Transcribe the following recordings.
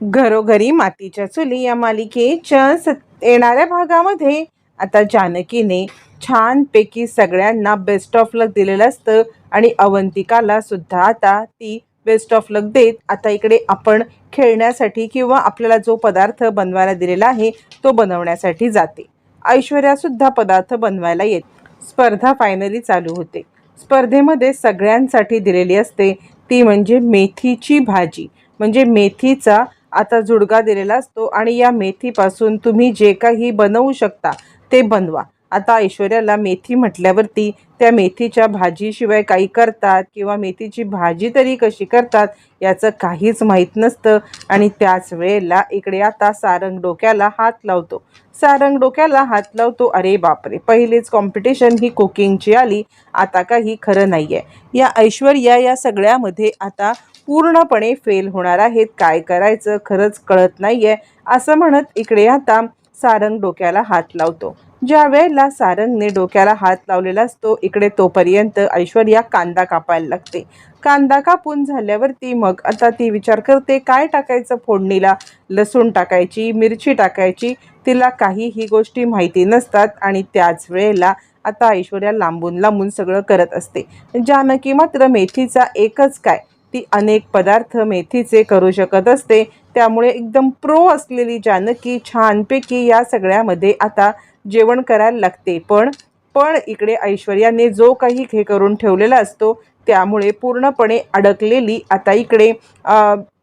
घरोघरी मातीच्या चुली या मालिकेच्या सत येणाऱ्या भागामध्ये आता जानकीने छानपैकी सगळ्यांना बेस्ट ऑफ लक दिलेलं असतं आणि अवंतिकाला सुद्धा आता ती बेस्ट ऑफ लक देत. आता इकडे आपण खेळण्यासाठी किंवा आपल्याला जो पदार्थ बनवायला दिलेला आहे तो बनवण्यासाठी जाते. ऐश्वर्यासुद्धा पदार्थ बनवायला येत. स्पर्धा फायनली चालू होते. स्पर्धेमध्ये सगळ्यांसाठी दिलेली असते ती म्हणजे मेथीची भाजी. म्हणजे मेथीचा आता झुडगा दिलेला असतो आणि या मेथीपासून तुम्ही जे काही बनवू शकता ते बनवा. आता ऐश्वर्याला मेथी म्हटल्यावरती त्या मेथीच्या भाजीशिवाय काही करतात किंवा मेथीची भाजी तरी कशी करतात याचं काहीच माहीत नसतं आणि त्याच वेळेला इकडे आता सारंग डोक्याला हात लावतो. सारंग डोक्याला हात लावतो अरे बापरे! पहिलेच कॉम्पिटिशन ही कुकिंगची आली आता काही खरं नाही आहे या ऐश्वर्या या सगळ्यामध्ये आता पूर्णपणे फेल होणार आहेत. काय करायचं? खरंच कळत नाही आहे असं म्हणत इकडे आता सारंग डोक्याला हात लावतो. ज्या वेळेला सारंगने डोक्याला हात लावलेला असतो इकडे तोपर्यंत ऐश्वर्या कांदा कापायला लागते. कांदा कापून झाल्यावरती मग आता ती विचार करते काय टाकायचं फोडणीला? लसूण टाकायची मिरची टाकायची? तिला काही ही गोष्टी माहिती नसतात आणि त्याच वेळेला आता ऐश्वर्या लांबून लांबून सगळं करत असते. जानकी मात्र मेथीचा एकच काय? ती अनेक पदार्थ मेथीचे करू शकत असते. त्यामुळे एकदम प्रो असलेली जानकी छानपैकी या सगळ्यामध्ये आता जेवण करायला लागते. पण पण इकडे ऐश्वर्याने जो काही हे करून ठेवलेला असतो त्यामुळे पूर्णपणे अडकलेली आता इकडे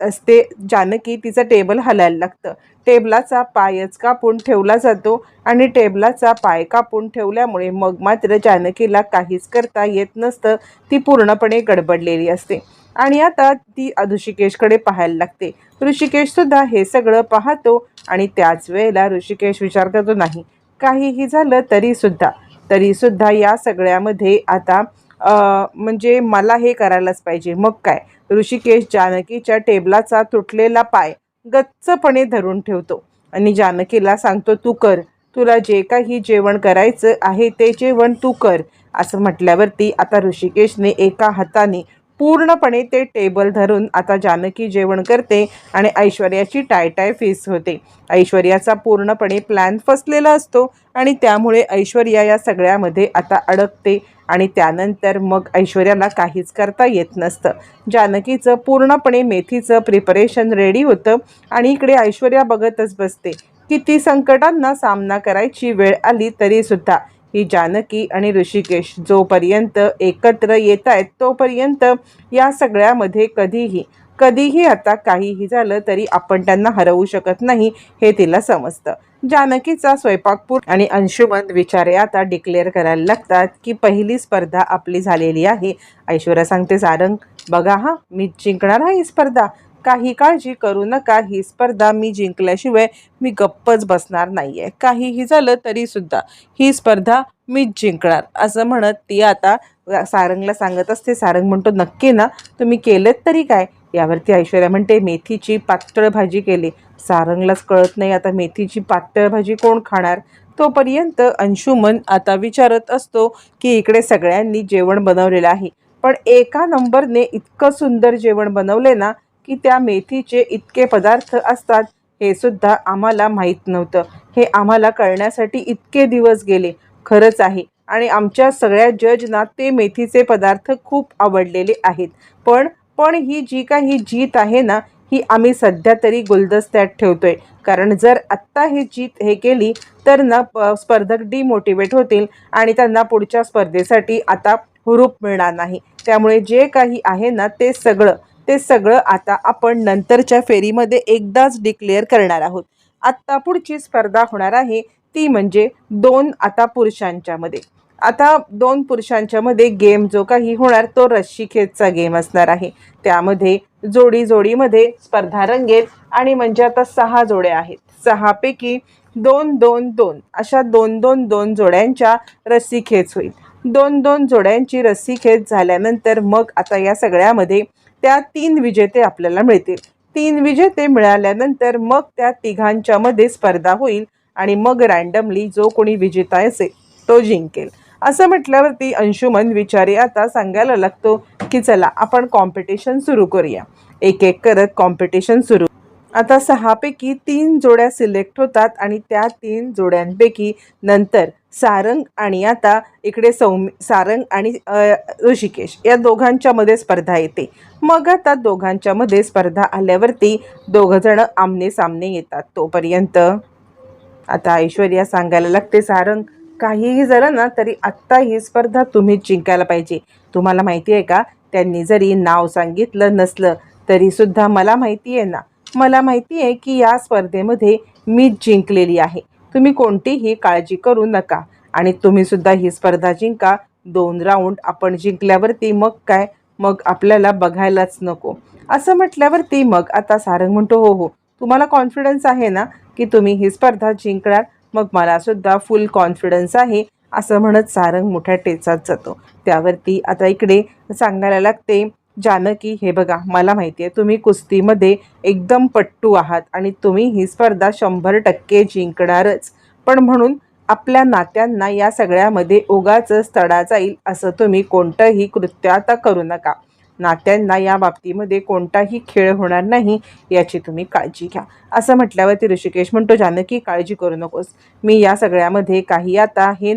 असते जानकी तिचं टेबल हलायला लागतं. टेबलाचा पायच कापून ठेवला जातो आणि टेबलाचा पाय कापून ठेवल्यामुळे मग मात्र जानकीला काहीच करता येत नसतं. ती पूर्णपणे गडबडलेली असते. आणि आता ती ऋषिकेशकडे पाहायला लागते. ऋषिकेशसुद्धा हे सगळं पाहतो आणि त्याच वेळेला ऋषिकेश विचार करतो नाही काहीही झालं तरीसुद्धा तरीसुद्धा या सगळ्यामध्ये आता म्हणजे मला हे करायलाच पाहिजे. मग काय? ऋषिकेश जानकीच्या टेबलाचा तुटलेला पाय गच्चपणे धरून ठेवतो. आणि जानकीला सांगतो तू कर. तुला जे काही जेवण करायचं आहे ते जेवण तू कर. असं म्हटल्यावरती आता ऋषिकेशने एका हाताने पूर्णपणे ते टेबल धरून आता जानकी जेवण करते आणि ऐश्वर्याची टायटाय फीस होते. ऐश्वर्याचा पूर्णपणे प्लॅन फसलेला असतो आणि त्यामुळे ऐश्वर्या या सगळ्यामध्ये आता अडकते आणि त्यानंतर मग ऐश्वर्याला काहीच करता येत नसतं. जानकीचं पूर्णपणे मेथीचं प्रिपरेशन रेडी होतं आणि इकडे ऐश्वर्या बघतच बसते. किती संकटांना सामना करायची वेळ आली तरीसुद्धा ही जानकी आणि ऋषिकेश जोपर्यंत एकत्र येत आहेत तोपर्यंत या सगळ्यामध्ये कधीही कधीही आता काहीही झालं तरी आपण त्यांना हरवू शकत नाही हे तिला समजतं. जानकीचा स्वयंपाकपूर आणि अंशुमन विचारे आता डिक्लेअर करायला लागतात की पहिली स्पर्धा आपली झालेली आहे. ऐश्वर्या सांगते सारंग बघा हा मी जिंकणार आहे ही स्पर्धा. काही काळजी करू नका ही स्पर्धा मी जिंकल्याशिवाय मी गप्पच बसणार नाही आहे काहीही झालं तरीसुद्धा ही स्पर्धा मीच जिंकणार असं म्हणत ती आता सारंगला सांगत असते. सारंग म्हणतो नक्की ना तुम्ही केलेत तरी काय? यावरती ऐश्वर्या म्हणते मेथीची पातळ भाजी केली. सारंगलाच कळत नाही आता मेथीची पातळ भाजी कोण खाणार? तोपर्यंत अंशुमन आता विचारत असतो की इकडे सगळ्यांनी जेवण बनवलेलं आहे. पण एका नंबरने इतकं सुंदर जेवण बनवले ना की त्या मेथीचे इतके पदार्थ असतात हे सुद्धा आम्हाला माहीत नव्हतं. हे आम्हाला कळण्यासाठी इतके दिवस गेले. खरंच आहे. आणि आमच्या सगळ्या जजना ते मेथीचे पदार्थ खूप आवडलेले आहेत. पण पण ही जी काही जीत आहे ना ही आम्ही सध्या तरी गुलदस्त्यात ठेवतोय. कारण जर आत्ता ही जीत हे केली तर ना प- स्पर्धक डिमोटिवेट होतील आणि त्यांना पुढच्या स्पर्धेसाठी आता हुरूप मिळणार नाही. त्यामुळे जे काही आहे ना ते सगळं ते सगळं आता आपण नंतरच्या फेरीमध्ये एकदाच डिक्लेअर करणार आहोत. आत्ता पुढची स्पर्धा होणार आहे ती म्हणजे दोन आता पुरुषांच्यामध्ये. आता दोन पुरुषांच्यामध्ये गेम जो काही होणार तो रस्सीखेचचा गेम असणार आहे. त्यामध्ये जोडी जोडीमध्ये स्पर्धा रंगेल आणि म्हणजे आता सहा जोड्या आहेत. सहापैकी दोन दोन दोन अशा दोन दोन दोन जोड्यांच्या रस्सी खेच होईल. दोन दोन जोड्यांची रस्सी खेच झाल्यानंतर मग आता या सगळ्यामध्ये त्या तीन विजेते आपल्याला मिळतील. तीन विजेते मिळाल्यानंतर मग त्या तिघांच्या मध्ये स्पर्धा होईल आणि मग रँडमली जो कोणी विजेता असेल तो जिंकेल. असं म्हटल्यावरती अंशुमन विचारी आता सांगायला लागतो की चला आपण कॉम्पिटिशन सुरू करूया. एक एक करत कॉम्पिटिशन सुरू. आता सहापैकी तीन जोड्या सिलेक्ट होतात आणि त्या तीन जोड्यांपैकी नंतर सारंग आणि आता इकडे सौम्य सारंग आणि ऋषिकेश या दोघांच्यामध्ये स्पर्धा येते. मग आता दोघांच्यामध्ये स्पर्धा आल्यावरती दोघंजणं आमने सामने येतात तोपर्यंत. आता ऐश्वर्या सांगायला लागते सारंग काहीही झालं ना तरी आत्ता ही स्पर्धा तुम्हीच जिंकायला पाहिजे. तुम्हाला माहिती आहे का? त्यांनी जरी नाव सांगितलं नसलं तरीसुद्धा मला माहिती आहे ना. मला माहिती आहे की या स्पर्धेमध्ये मीच जिंकलेली आहे. तुम्ही कोणतीही काळजी करू नका. आणि तुम्हीसुद्धा ही स्पर्धा जिंका. दोन राऊंड आपण जिंकल्यावरती मग काय? मग आपल्याला बघायलाच नको. असं म्हटल्यावरती मग आता सारंग म्हणतो हो हो तुम्हाला कॉन्फिडन्स आहे ना की तुम्ही ही स्पर्धा जिंकणार? मग मला सुद्धा फुल कॉन्फिडन्स आहे असं म्हणत सारंग मोठ्या टेचात जातो. त्यावरती आता इकडे सांगायला लागते जानकी हे बघा मला माहिती आहे तुम्ही कुस्तीमध्ये एकदम पट्टू आहात आणि तुम्ही ही स्पर्धा शंभर टक्के जिंकणारच. पण म्हणून आपल्या नात्यांना या सगळ्यामध्ये उगाच तडा जाईल असं तुम्ही कोणतंही कृत्य आता करू नका. नात्यांना या बाबतीमध्ये कोणताही खेळ होणार नाही याची तुम्ही काळजी घ्या. असं म्हटल्यावरती ऋषिकेश म्हणतो जानकी काळजी करू नकोस. मी या सगळ्यामध्ये काही आता हे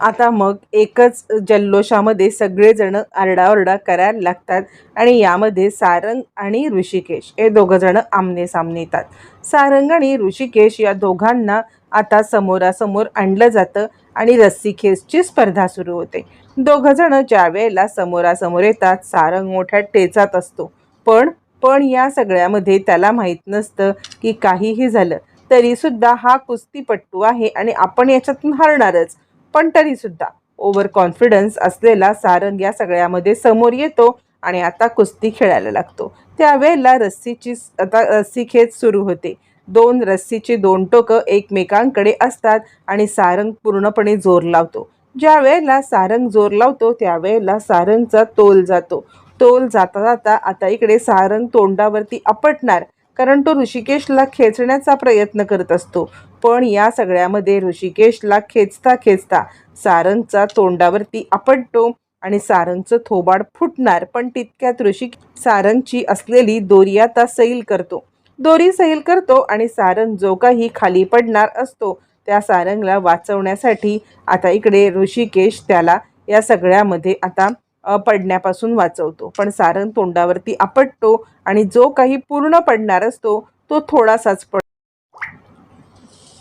आता मग एकच जल्लोषामध्ये सगळेजण आरडाओरडा करायला लागतात आणि यामध्ये सारंग आणि ऋषिकेश हे दोघंजणं आमने सामने येतात. सारंग आणि ऋषिकेश या दोघांना आता समोरासमोर आणलं जातं आणि रस्सीखेसची स्पर्धा सुरू होते. दोघंजणं ज्या वेळेला समोरासमोर येतात सारंग मोठ्या टेचात असतो. पण पण या सगळ्यामध्ये त्याला माहीत नसतं की काहीही झालं. तरीसुद्धा हा कुस्तीपट्टू आहे आणि आपण याच्यातून हरणारच. पण तरीसुद्धा ओव्हर कॉन्फिडन्स असलेला सारंग या सगळ्यामध्ये समोर येतो आणि आता कुस्ती खेळायला लागतो. त्यावेळेला रस्सीची आता रस्सी खेच सुरू होते. दोन रस्सीची दोन टोकं एकमेकांकडे असतात आणि सारंग पूर्णपणे जोर लावतो. ज्या वेळेला सारंग जोर लावतो त्यावेळेला सारंगचा तोल जातो. तोल जाता जाता आता इकडे सारंग तोंडावरती आपटणार कारण तो ऋषिकेशला खेचण्याचा प्रयत्न करत असतो. पण या सगळ्यामध्ये ऋषिकेशला खेचता खेचता सारंगचा तोंडावरती आपटतो आणि सारंगचं थोबाड फुटणार पण तितक्यात ऋषिक सारंगची असलेली दोरी आता सैल करतो. दोरी सैल करतो आणि सारंग जो काही खाली पडणार असतो त्या सारंगला वाचवण्यासाठी आता इकडे ऋषिकेश त्याला या सगळ्यामध्ये आता पडण्यापासून वाचवतो. पण सारंग तोंडावरती आपटतो आणि जो काही पूर्ण पडणार असतो तो थोडासाच पड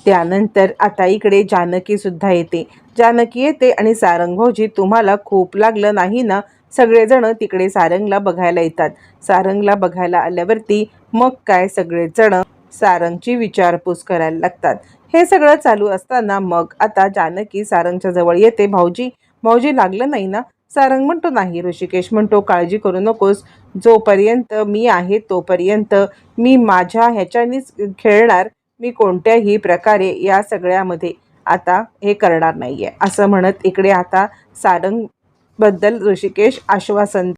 त्यानंतर आता इकडे जानकी सुद्धा येते. जानकी येते आणि सारंग भाऊजी तुम्हाला खूप लागलं नाही ना? सगळेजण तिकडे सारंगला बघायला येतात. सारंगला बघायला आल्यावरती मग काय सगळेजण सारंगची विचारपूस करायला लागतात. हे सगळं चालू असताना मग आता जानकी सारंगच्या जवळ येते. भाऊजी भाऊजी लागलं नाही ना? सारंग म्हणतो नाही. ऋषिकेश म्हणतो काळजी करू नकोस. जोपर्यंत मी आहे तोपर्यंत मी माझ्या ह्याच्यानीच खेळणार. मी कोणत्याही प्रकारे या सगळ्यामध्ये आता हे करणार नाही आहे असं म्हणत इकडे आता सारंगबद्दल ऋषिकेश आश्वासन.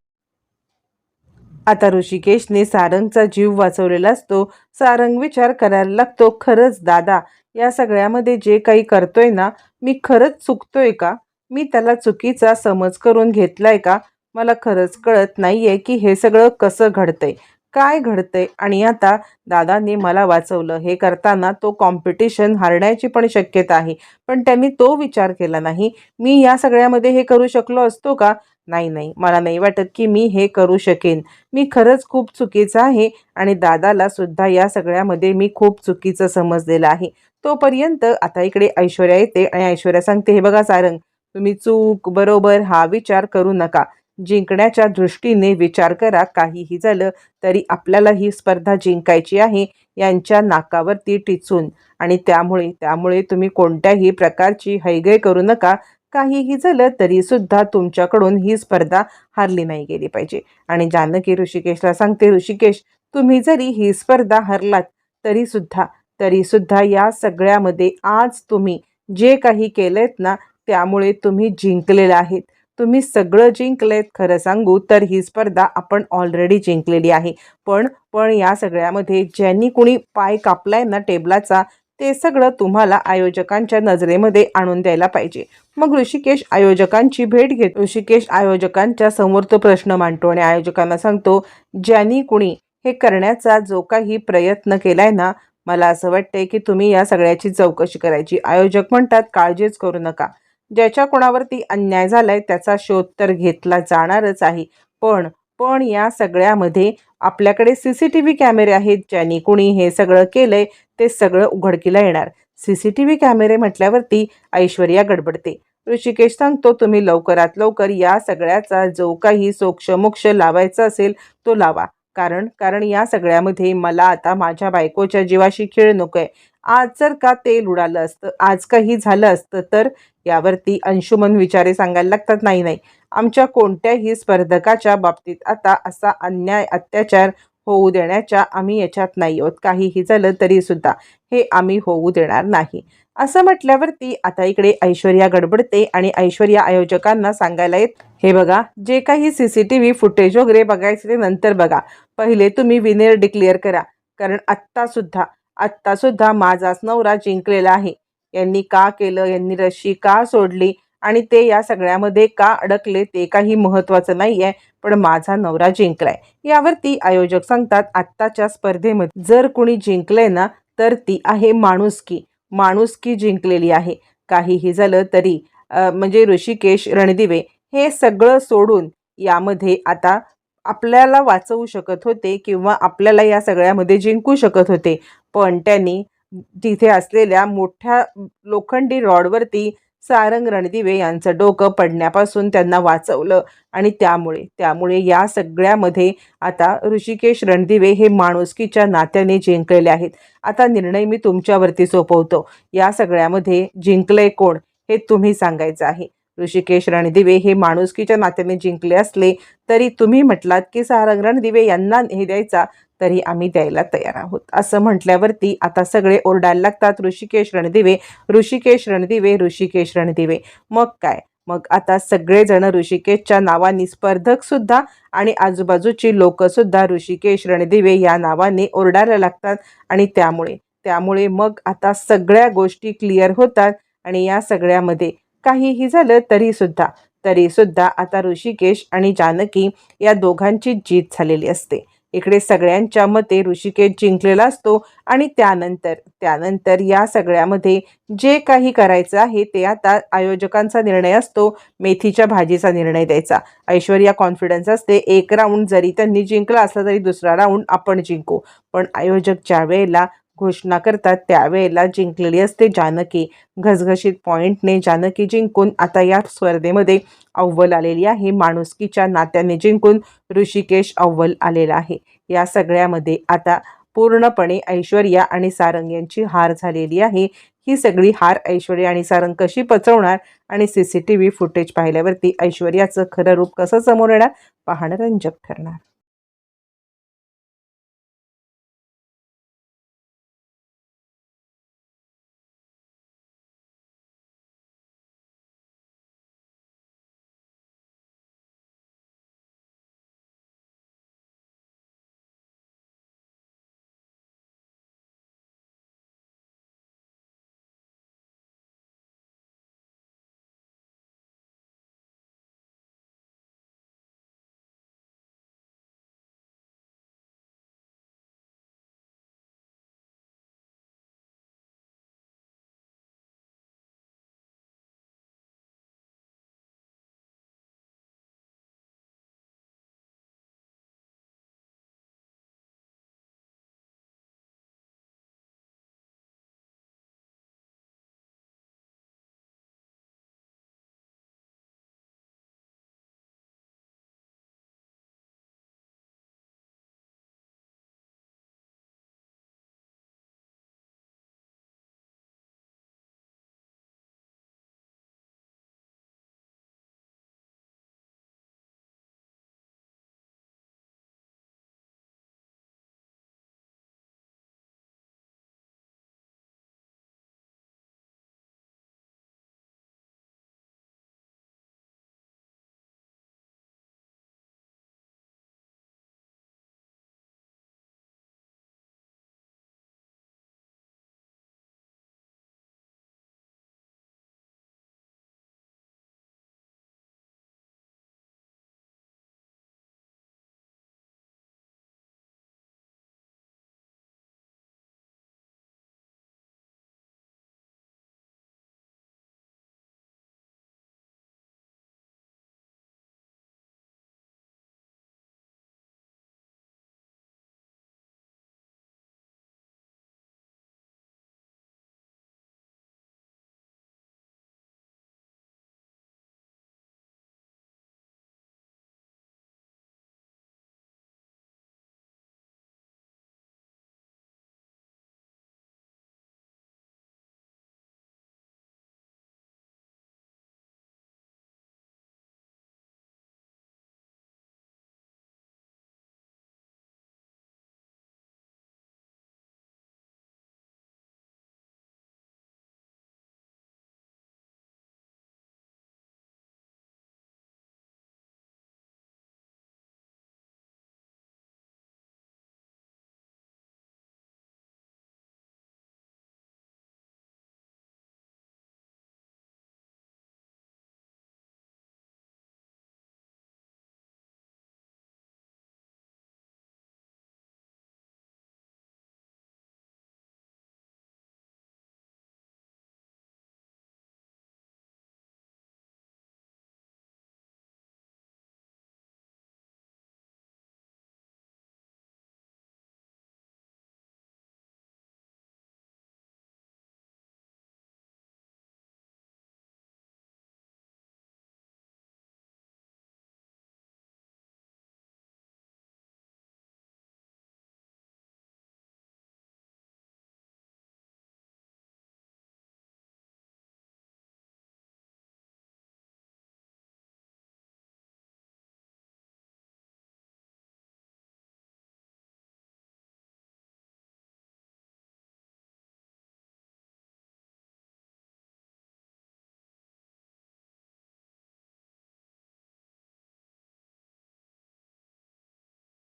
आता ऋषिकेशने सारंगचा जीव वाचवलेला असतो. सारंग विचार करायला लागतो खरंच दादा या सगळ्यामध्ये जे काही करतोय ना मी खरंच चुकतोय का? मी त्याला चुकीचा समज करून घेतलाय का? मला खरंच कळत नाहीये की हे सगळं कसं घडतंय. काय घडतंय? आणि आता दादाने मला वाचवलं. हे करताना तो कॉम्पिटिशन हारण्याची पण शक्यता आहे. पण त्यांनी तो विचार केला नाही. मी या सगळ्यामध्ये हे करू शकलो असतो का? नाही नाही. मला नाही वाटत की मी हे करू शकेन. मी खरंच खूप चुकीचं आहे आणि दादाला सुद्धा या सगळ्यामध्ये मी खूप चुकीचं समजलेलं आहे. तोपर्यंत आता इकडे ऐश्वर्या येते आणि ऐश्वर्या सांगते हे बघा सारंग तुम्ही चूक बरोबर हा विचार करू नका. जिंकण्याच्या दृष्टीने विचार करा. काहीही झालं तरी आपल्याला ही स्पर्धा जिंकायची आहे यांच्या नाकावरती टिचून. आणि त्यामुळे त्यामुळे तुम्ही कोणत्याही प्रकारची हैगय करू नका. काहीही झालं तरी सुद्धा तुमच्याकडून ही स्पर्धा हारली नाही गेली पाहिजे. आणि जानकी ऋषिकेशला सांगते ऋषिकेश तुम्ही जरी ही स्पर्धा हरलात तरी सुद्धा तरी सुद्धा या सगळ्यामध्ये आज तुम्ही जे काही केलेत ना त्यामुळे तुम्ही जिंकलेला आहेत. तुम्ही सगळं जिंकलेत खरं सांगू तर ही स्पर्धा आपण ऑलरेडी जिंकलेली आहे. पण पण या सगळ्यामध्ये ज्यांनी कुणी पाय कापलाय ना टेबलाचा ते सगळं तुम्हाला आयोजकांच्या नजरेमध्ये आणून द्यायला पाहिजे. मग ऋषिकेश आयोजकांची भेट घेत ऋषिकेश आयोजकांच्या समोर तो प्रश्न मांडतो आणि आयोजकांना सांगतो ज्यांनी कुणी हे करण्याचा जो काही प्रयत्न केलाय ना मला असं वाटतंय की तुम्ही या सगळ्याची चौकशी करायची. आयोजक म्हणतात काळजीच करू नका. ज्याच्या कोणावरती अन्याय झालाय त्याचा शोध तर घेतला जाणारच आहे. पण पण या सगळ्यामध्ये आपल्याकडे सी सी टी व्ही कॅमेरे आहेत ज्यांनी कुणी हे सगळं केलंय ते सगळं उघडकीला येणार. सी सी टी व्ही कॅमेरे म्हटल्यावरती ऐश्वर्या गडबडते. ऋषिकेश सांगतो तुम्ही लवकरात लवकर या सगळ्याचा जो काही सोक्षमोक्ष लावायचा असेल तो लावा. कारण कारण या सगळ्यामध्ये मला आता माझ्या बायकोच्या जीवाशी खेळ नकोय. आज जर का तेल उडालं असतं आज काही झालं असतं तर यावरती अंशुमन विचारे सांगायला लागतात नाही नाही आमच्या कोणत्याही स्पर्धकाच्या बाबतीत आता असा अन्याय अत्याचार होऊ देण्याच्या आम्ही याच्यात नाही आहोत. काहीही झालं तरीसुद्धा हे आम्ही होऊ देणार नाही. असं म्हटल्यावरती आता इकडे ऐश्वर्या गडबडते आणि ऐश्वर्या आयोजकांना सांगायला येत हे बघा जे काही C C T V footage वगैरे बघायचे ते नंतर बघा. पहिले तुम्ही विनेर डिक्लेअर करा कारण आत्तासुद्धा आत्तासुद्धा माझाच नवरा जिंकलेला आहे. यांनी का केलं? यांनी रशी का सोडली? आणि ते या सगळ्यामध्ये का अडकले? ते काही महत्त्वाचं नाही आहे पण माझा नवरा जिंकलाय. यावरती आयोजक सांगतात आत्ताच्या स्पर्धेमध्ये जर कुणी जिंकलंय ना तर ती आहे माणुसकी. माणुसकी जिंकलेली आहे. काहीही झालं तरी म्हणजे ऋषिकेश रणदिवे हे सगळं सोडून यामध्ये आता आपल्याला वाचवू शकत होते किंवा आपल्याला या सगळ्यामध्ये जिंकू शकत होते. पण त्यांनी तिथे असलेल्या मोठ्या लोखंडी रॉडवरती सारंग रणदिवे यांचं डोकं पडण्यापासून त्यांना वाचवलं आणि त्यामुळे त्यामुळे या सगळ्यामध्ये आता ऋषिकेश रणदिवे हे माणुसकीच्या नात्याने जिंकलेले आहेत. आता निर्णय मी तुमच्यावरती सोपवतो. या सगळ्यामध्ये जिंकलंय कोण हे तुम्ही सांगायचं आहे. ऋषिकेश रणदिवे हे माणुसकीच्या नात्याने जिंकले असले तरी तुम्ही म्हटलात की सारंग रणदिवे यांना हे द्यायचा तरी आम्ही द्यायला तयार आहोत. असं म्हटल्यावरती आता सगळे ओरडायला लागतात ऋषिकेश रणदिवे ऋषिकेश रणदिवे ऋषिकेश रणदिवे. मग काय? मग आता सगळेजण ऋषिकेशच्या नावाने स्पर्धक सुद्धा आणि आजूबाजूची लोकंसुद्धा ऋषिकेश रणदिवे या नावाने ओरडायला लागतात आणि त्यामुळे त्यामुळे मग आता सगळ्या गोष्टी क्लिअर होतात आणि या सगळ्यामध्ये काहीही झालं तरी सुद्धा तरी सुद्धा आता ऋषिकेश आणि जानकी या दोघांची जीत झालेली असते. इकडे सगळ्यांच्या मते ऋषिकेश जिंकलेला असतो आणि त्यानंतर त्यानंतर या सगळ्यामध्ये जे काही करायचं आहे ते आता आयोजकांचा निर्णय असतो मेथीच्या भाजीचा निर्णय द्यायचा. ऐश्वर्या कॉन्फिडन्स असते एक राऊंड जरी त्यांनी जिंकला असला तरी दुसरा राऊंड आपण जिंकू. पण आयोजक ज्या वेळेला घोषणा करतात. त्यावेळेला जिंकलेली असते जानकी. घसघशीत पॉईंटने जानकी जिंकून आता या स्पर्धेमध्ये अव्वल आलेली आहे. माणुसकीच्या नात्याने जिंकून ऋषिकेश अव्वल आलेला आहे. या सगळ्यामध्ये आता पूर्णपणे ऐश्वर्या आणि सारंग यांची हार झालेली आहे. ही सगळी हार ऐश्वर्या आणि सारंग कशी पचवणार आणि C C T V footage पाहिल्यावरती ऐश्वर्याचं खरं रूप कसं समोर येणार पाहणं रंजक ठरणार.